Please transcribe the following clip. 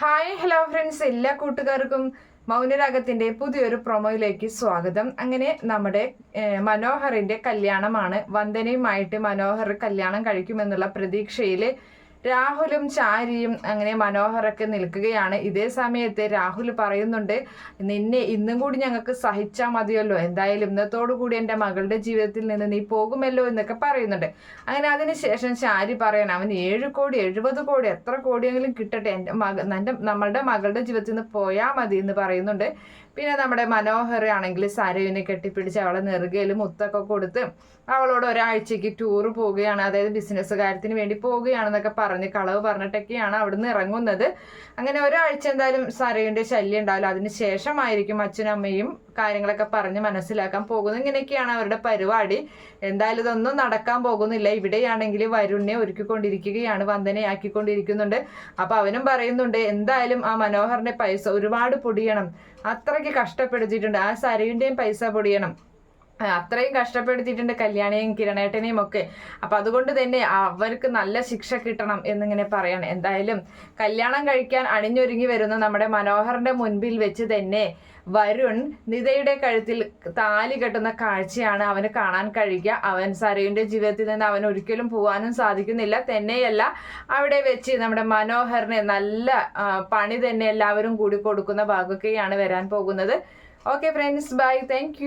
Hi hello friends എല്ലാ കൂട്ടുകാർക്കും മൗനരാഗത്തിന്റെ പുതിയൊരു പ്രൊമോയിലേക്ക് സ്വാഗതം. അങ്ങനെ നമ്മുടെ മനോഹറിന്റെ കല്യാണമാണ്. വന്ദനയുമായിട്ട് മനോഹർ കല്യാണം കഴിക്കുമെന്നുള്ള പ്രതീക്ഷയിൽ രാഹുലും ചാരിയും അങ്ങനെ മനോഹരൊക്കെ നിൽക്കുകയാണ്. ഇതേ സമയത്ത് രാഹുൽ പറയുന്നുണ്ട് നിന്നെ ഇന്നും കൂടി ഞങ്ങൾക്ക് സഹിച്ചാൽ മതിയല്ലോ. എന്തായാലും ഇന്നത്തോടു കൂടി എന്റെ മകളുടെ ജീവിതത്തിൽ നിന്ന് നീ പോകുമല്ലോ എന്നൊക്കെ പറയുന്നുണ്ട്. അങ്ങനെ അതിനുശേഷം ചാരി പറയണം അവൻ ഏഴ് കോടി എഴുപത് കോടി എത്ര കോടിയെങ്കിലും കിട്ടട്ടെ. എന്റെ മക എന്റെ നമ്മളുടെ മകളുടെ ജീവിതത്തിൽ നിന്ന് പോയാൽ മതി എന്ന് പറയുന്നുണ്ട്. പിന്നെ നമ്മുടെ മനോഹർ ആണെങ്കിൽ സരയുവിനെ കെട്ടിപ്പിടിച്ച് അവളെ നെറുകയിൽ മുത്തൊക്കെ കൊടുത്ത് അവളോട് ഒരാഴ്ചക്ക് ടൂർ പോവുകയാണ് അതായത് ബിസിനസ് കാര്യത്തിന് വേണ്ടി പോവുകയാണെന്നൊക്കെ പറഞ്ഞ് കളവ് പറഞ്ഞിട്ടൊക്കെയാണ് അവിടുന്ന് ഇറങ്ങുന്നത്. അങ്ങനെ ഒരാഴ്ച എന്തായാലും സരയുടെ ശല്യം ഉണ്ടാവില്ല. അതിന് ശേഷമായിരിക്കും അച്ഛനും അമ്മയും കാര്യങ്ങളൊക്കെ പറഞ്ഞ് മനസ്സിലാക്കാൻ പോകുന്നത്. ഇങ്ങനെയൊക്കെയാണ് അവരുടെ പരിപാടി. എന്തായാലും ഇതൊന്നും നടക്കാൻ പോകുന്നില്ല. ഇവിടെയാണെങ്കിൽ വരുണിനെ ഒരുക്കിക്കൊണ്ടിരിക്കുകയാണ് വന്ദനയാക്കിക്കൊണ്ടിരിക്കുന്നുണ്ട്. അപ്പൊ അവനും പറയുന്നുണ്ട് എന്തായാലും ആ മനോഹറിന്റെ പൈസ ഒരുപാട് പൊടിയണം. അത്രയ്ക്ക് കഷ്ടപ്പെടുത്തിയിട്ടുണ്ട്. ആ സരയുടെയും പൈസ പൊടിയണം. അത്രയും കഷ്ടപ്പെടുത്തിയിട്ടുണ്ട് കല്യാണിയും കിരണേട്ടനെയും ഒക്കെ. അപ്പൊ അതുകൊണ്ട് തന്നെ അവർക്ക് നല്ല ശിക്ഷ കിട്ടണം എന്നിങ്ങനെ പറയണം. എന്തായാലും കല്യാണം കഴിക്കാൻ അണിഞ്ഞൊരുങ്ങി വരുന്ന നമ്മുടെ മനോഹറിന്റെ മുൻപിൽ വെച്ച് തന്നെ വരുൺ നിതയുടെ കഴുത്തിൽ താലി കെട്ടുന്ന കാഴ്ചയാണ് അവന് കാണാൻ കഴിയുക. അവൻ സരയുടെ ജീവിതത്തിൽ നിന്ന് അവൻ ഒരിക്കലും പോകാനും സാധിക്കുന്നില്ല. തന്നെയല്ല അവിടെ വെച്ച് നമ്മുടെ മനോഹറിനെ നല്ല പണി തന്നെ എല്ലാവരും കൂടി കൊടുക്കുന്ന ഭാഗമൊക്കെയാണ് വരാൻ പോകുന്നത്. Okay friends bye thank